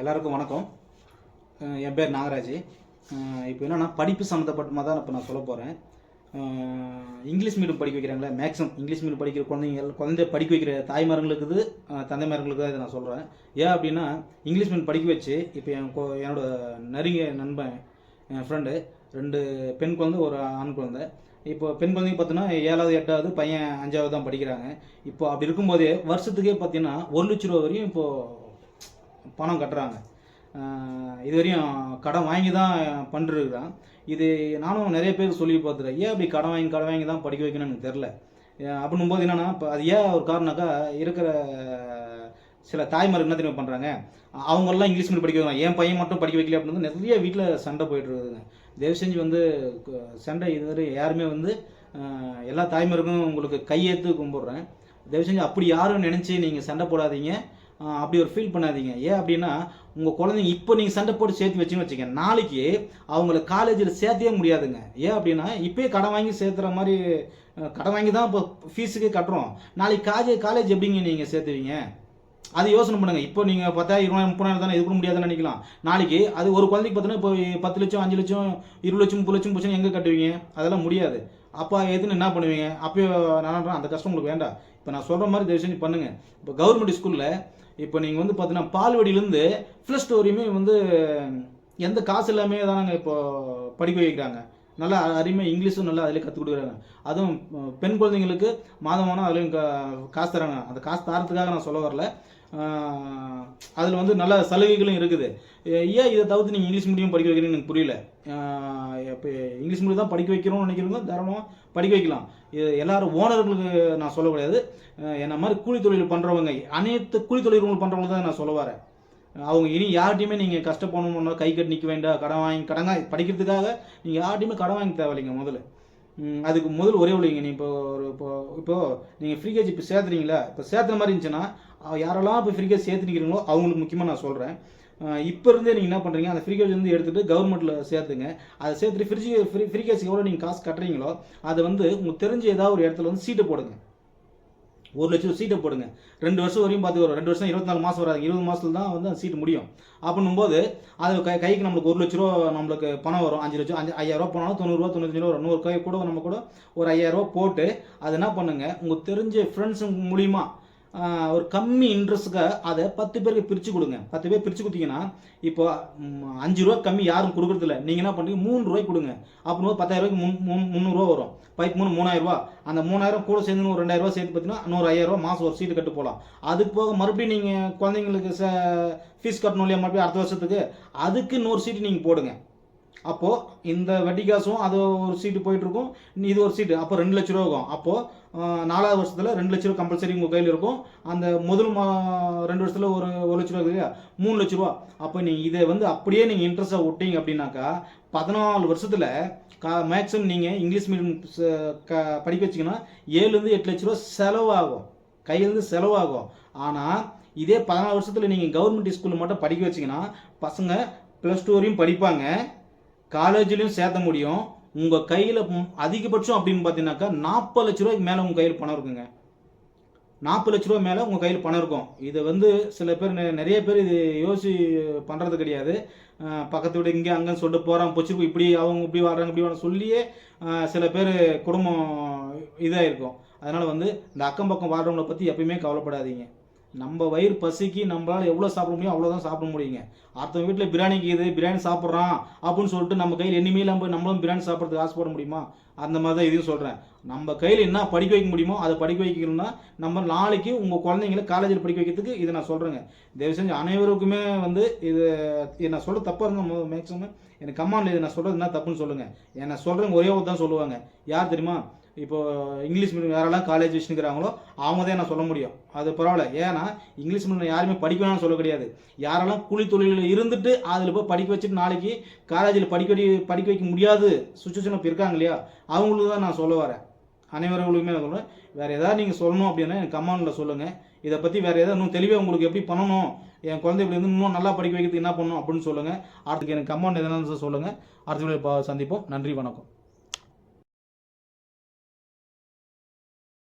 எல்லாருக்கும் வணக்கம். என் பேர் நாகராஜ். இப்போ என்னென்னா படிப்பு சம்மந்தப்பட்டமாக தான் இப்போ நான் சொல்ல போகிறேன் இங்கிலீஷ் மீடியம் படிக்க வைக்கிறாங்களே மேக்ஸிமம் இங்கிலீஷ் மீடியம் படிக்கிற குழந்தைங்க குழந்தை படிக்க வைக்கிற தாய்மார்களுக்கு இது தந்தைமார்களுக்கு தான் இதை நான் சொல்கிறேன் ஏன் அப்படின்னா இங்கிலீஷ் மீடியம் படிக்க வச்சு இப்போ என் கோ என்னோட நெருங்கிய நண்பன் என் ஃப்ரெண்டு ரெண்டு பெண் குழந்தை ஒரு ஆண் குழந்தை. இப்போ பெண் குழந்தைங்க பார்த்தீங்கன்னா ஏழாவது எட்டாவது பையன் அஞ்சாவது தான் படிக்கிறாங்க. இப்போ அப்படி இருக்கும்போதே வருஷத்துக்கே பார்த்தீங்கன்னா ஒரு லட்ச ரூபா வரையும் இப்போது பணம் கட்டுறாங்க. இதுவரையும் இது வரையும் கடன் வாங்கி தான் பண்ணிருக்கிறான் இது நானும் நிறைய பேர் சொல்லி பார்த்துறேன் ஏன் அப்படி கடன் வாங்கி கடன் வாங்கி தான் படிக்க வைக்கணும்னு எனக்கு தெரில அப்படின்னும் போது என்னென்னா இப்போ அது ஏன் ஒரு காரணம்னாக்கா இருக்கிற சில தாய்மார்கள் என்ன தெரியுமா பண்ணுறாங்க அவங்கெல்லாம் இங்கிலீஷ் மீடியம் படிக்க வைக்கலாம் என் பையன் மட்டும் படிக்க வைக்கல அப்படின்னு நிறைய வீட்டில் சண்டை போயிட்டு இருக்குதுங்க. தயவு செஞ்சு வந்து சண்டை இதுவரை யாருமே வந்து எல்லா தாய்மாருக்கும் உங்களுக்கு கையெழுத்து கும்பிட்றேன். தயவு செஞ்சு அப்படி யாரும் நினச்சி நீங்கள் சண்டை போடாதீங்க. அப்படி ஒரு ஃபீல் பண்ணாதீங்க. ஏன் அப்படின்னா உங்கள் குழந்தைங்க இப்போ நீங்கள் சண்டை போட்டு சேர்த்து வச்சுன்னு வச்சுங்க நாளைக்கு அவங்கள காலேஜில் சேர்த்தவே முடியாதுங்க. ஏன் அப்படின்னா இப்போயே கடன் வாங்கி சேர்த்துற மாதிரி கடன் வாங்கி தான் இப்போ ஃபீஸுக்கே கட்டுறோம். நாளைக்கு காலேஜ் காலேஜ் எப்படிங்க நீங்கள் சேர்த்துவீங்க? அது யோசனை பண்ணுங்க. இப்போ நீங்கள் பத்தாயிரம் இருபதாயிரம் முப்பதாயிரம் தானே இது முடியாதுன்னு நினைக்கலாம். நாளைக்கு அது ஒரு குழந்தைக்கு பார்த்தோன்னா இப்போ பத்து லட்சம் அஞ்சு லட்சம் இருபது லட்சம் முப்பது லட்சம் போச்சுன்னா எங்கே கட்டுவீங்க? அதெல்லாம் முடியாது. அப்போ எதுன்னு என்ன பண்ணுவீங்க? அப்போ நான் அந்த கஷ்டம் உங்களுக்கு வேண்டாம். இப்போ நான் சொல்கிற மாதிரி தயவு செஞ்சு பண்ணுங்க. இப்போ கவர்மெண்ட் ஸ்கூலில் இப்போ நீங்கள் வந்து பார்த்தீங்கன்னா பால்வடியிலேருந்து ப்ளஸ் டூ வரையுமே வந்து எந்த காசு இல்லாமல் தான் நாங்கள் இப்போ படிக்க வைக்கிறாங்க. நல்லா அருமை இங்கிலீஷும் நல்லா அதிலே கற்றுக் கொடுக்குறாங்க. அதுவும் பெண் குழந்தைங்களுக்கு மாதமானால் அதுலேயும் கா- காசு தராங்க. அந்த காசு தரத்துக்காக நான் சொல்ல வரல. அதில் வந்து நல்ல சலுகைகளும் இருக்குது. ஏ- ஏன் இதை தவிர்த்து நீங்கள் இங்கிலீஷ் மீடியம் படிக்க வைக்கிறீங்கன்னு எனக்கு புரியல. இப்போ இங்கிலீஷ் மீடியம் தான் படிக்க வைக்கிறோம்னு நினைக்கிறவங்க தாராளமாக படிக்க வைக்கலாம். இது எல்லாரும் ஓனர்களுக்கு நான் சொல்லக்கூடாது அஹ், என்ன மாதிரி கூலி தொழில் பண்ணுறவங்க அனைத்து கூலி தொழில் பண்ணுறவங்க தான் நான் சொல்ல வரேன். அவங்க இனி யார்கிட்டையுமே நீங்கள் கஷ்டப்படணும்னா கை கட்டி நிற்க வேண்டாம் கடன் வாங்கி கடன் படிக்கிறதுக்காக நீங்கள் யார்கிட்டையுமே கடன் வாங்கி தேவையில்லைங்க முதல்ல. அதுக்கு முதல் ஒரே வழிங்க நீ இப்போ ஒரு இப்போ இப்போ நீங்கள் ஃப்ரீ கேஜ் இப்போ சேர்த்துறீங்களா? இப்போ சேர்த்துற மாதிரி இருந்துச்சுன்னா யாரெல்லாம் இப்போ ஃப்ரீ கேஜ் சேர்த்து நிற்கிறீங்களோ அவங்களுக்கு முக்கியமாக நான் சொல்கிறேன் இப்போ இருந்தே நீங்கள் என்ன பண்ணுறீங்க அந்த ஃப்ரீ கேஜ் வந்து எடுத்துகிட்டு கவர்மெண்ட்டில் சேர்த்துங்க. அதை சேர்த்துட்டு ஃப்ரிட்ஜ் ஃப்ரீ ஃப்ரீ கேஜ் எவ்வளோ நீங்கள் காசு கட்டுறீங்களோ அதை வந்து உங்களுக்கு தெரிஞ்ச ஏதாவது ஒரு இடத்துல வந்து சீட்டை போடுங்க. ஒரு லட்சம் சீட்டை போடுங்க. ரெண்டு வருஷம் வரையும் பார்த்து வரும் ரெண்டு வருஷம் இருபத்தி நாலு மாதம் வராது. இருபது மாதத்துல தான் வந்து அந்த சீட்டு முடியும். அப்படின்னும் போது அது கை கைக்கு நம்மளுக்கு ஒரு லட்ச ரூபா நம்மளுக்கு பணம் வரும். அஞ்சு லட்சம் அஞ்சு ஐயாயிரம் போனாலும் தொண்ணூறுரூவா தொண்ணூத்தஞ்சு ரூபா நூறு கை கூட நம்ம கூட ஒரு ஐயாயிரூபா போட்டு அது என்ன பண்ணுங்க? உங்களுக்கு தெரிஞ்ச ஃப்ரெண்ட்ஸ் மூலியமாக ஒரு கம்மி இன்ட்ரெஸ்ட்டுக்கு அதை பத்து பேருக்கு பிரித்து கொடுங்க. பத்து பேர் பிரித்து கொடுத்தீங்கன்னா இப்போ அஞ்சு ரூபா கம்மி யாரும் கொடுக்குறதில்ல. நீங்கள் என்ன பண்ணுறீங்க மூணு ரூபாய்க்கு கொடுங்க. அப்படின் பத்தாயிரம் ரூபாய்க்கு முன் முன் முந்நூறுரூவா வரும். பைக் மூணு மூணாயிரம் ரூபா. அந்த மூணாயிரம் கூட சேர்ந்து ஒரு ரெண்டாயிரம் ரூபா சேர்த்து பார்த்தீங்கன்னா நூறு ஐயாயிரம் ரூபா மாதம் ஒரு சீட்டு கட்டு போகலாம். அதுக்கு போக மறுபடியும் நீங்கள் குழந்தைங்களுக்கு ச ஃபீஸ் கட்டணும் இல்லையா மறுபடியும் அடுத்த வருஷத்துக்கு அதுக்கு நூறு சீட்டு நீங்கள் போடுங்க. அப்போது இந்த வட்டி காசும் அது ஒரு சீட்டு போயிட்டுருக்கும். இது ஒரு சீட்டு. அப்போ ரெண்டு லட்ச ரூபா ஆகும். அப்போது நாலாவது வருஷத்தில் ரெண்டு லட்ச ரூபா கம்பல்சரி உங்கள் கையில் இருக்கும். அந்த முதல் மா ரெண்டு வருஷத்தில் ஒரு ஒரு லட்ச ரூபா இருக்கு இல்லையா? மூணு லட்ச ரூபா. அப்போ நீங்கள் இதை வந்து அப்படியே நீங்கள் இன்ட்ரெஸ்ட்டாக விட்டீங்க அப்படின்னாக்கா பதினாலு வருஷத்தில் கா மேக்ஸிமம் நீங்கள் இங்கிலீஷ் மீடியம் க படிக்க வச்சிங்கன்னா ஏழுலேருந்து எட்டு லட்ச ரூபா செலவாகும். கையிலேருந்து செலவாகும். ஆனால் இதே பதினாலு வருஷத்தில் நீங்கள் கவர்மெண்ட் ஸ்கூலில் மட்டும் படிக்க வச்சிங்கன்னா பசங்க ப்ளஸ் டூ வரையும் படிப்பாங்க. காலேஜ்லேயும் சேர்த்த முடியும். உங்கள் கையில் அதிகபட்சம் அப்படின்னு பார்த்தீங்கன்னாக்கா நாற்பது லட்ச ரூபாய்க்கு மேலே உங்கள் கையில் பணம் இருக்குங்க. நாற்பது லட்ச ரூபா மேலே உங்கள் கையில் பணம் இருக்கும். இதை வந்து சில பேர் நெ- நிறைய பேர் இது யோசி பண்ணுறது கிடையாது. பக்கத்து வீடு இங்கே அங்கேன்னு சொல்லிட்டு போகிறான் பொச்சிருக்கு இப்படி அவங்க இப்படி வர்றாங்க இப்படி வர சொல்லியே சில பேர் குடும்பம் இதாக இருக்கும் அதனால் வந்து இந்த அக்கம் பக்கம் வாழ்றவங்கள பற்றி எப்பயுமே கவலைப்படாதீங்க. நம்ம வயிறு பசிக்கு நம்மளால எவ்வளோ சாப்பிட முடியும் அவ்வளோதான் சாப்பிட முடியுங்க. அடுத்த வீட்டில் பிரியாணிக்கு இது பிரியாணி சாப்பிட்றான் அப்படின்னு சொல்லிட்டு நம்ம கையில் இனிமேல் நம்ம நம்மளும் பிரியாணி சாப்பிட்றதுக்கு ஆசைப்பட முடியுமா? அந்த மாதிரி தான் இதையும் சொல்கிறேன் நம்ம கையில் என்ன படிக்க வைக்க முடியுமோ அதை படிக்க வைக்கணும்னா நம்ம நாளைக்கு உங்கள் குழந்தைங்கள காலேஜில் படிக்க வைக்கிறதுக்கு இதை நான் சொல்கிறேங்க தயவு செஞ்சு அனைவருக்குமே வந்து இது நான் சொல்ல தப்பாக இருங்க மேக்ஸிமம் எனக்கு கம்மாண்டில் இது நான் சொல்கிறது என்ன தப்புன்னு சொல்லுங்கள் என்ன சொல்கிறவங்க ஒரே ஒரு தான் சொல்லுவாங்க. யார் தெரியுமா? இப்போ இங்கிலீஷ் மீடியம் யாரெல்லாம் காலேஜ் வச்சுருக்கிறாங்களோ அவங்க தான் நான் சொல்ல முடியும். அது பரவாயில்ல. ஏன்னா இங்கிலீஷ் மீடியம் யாருமே படிக்க வேணாம்னு சொல்ல கிடையாது. யாரெல்லாம் கூலி தொழிலில் இருந்துட்டு அதில் போய் படிக்க வச்சுட்டு நாளைக்கு காலேஜில் படிக்க படிக்க வைக்க முடியாது. சுச்சுவேஷன் இப்போ இருக்காங்க இல்லையா? அவங்களுக்கு தான் நான் சொல்ல வரேன். அனைவர்களுக்குமே நான் சொல்கிறேன் வேறு ஏதாவது நீங்கள் சொல்லணும் அப்படின்னா எனக்கு கமெண்டில் சொல்லுங்கள் இதை பற்றி வேறு ஏதாவது இன்னும் தெளிவாக உங்களுக்கு எப்படி பண்ணணும்? என் குழந்தை இப்படி இருந்து இன்னும் நல்லா படிக்க வைக்கிறதுக்கு என்ன பண்ணணும் அப்படின்னு சொல்லுங்கள் அடுத்துக்கு எனக்கு கமெண்ட் எதனா சொல்லுங்கள் அடுத்த வீடியோ சந்திப்போம். நன்றி வணக்கம்.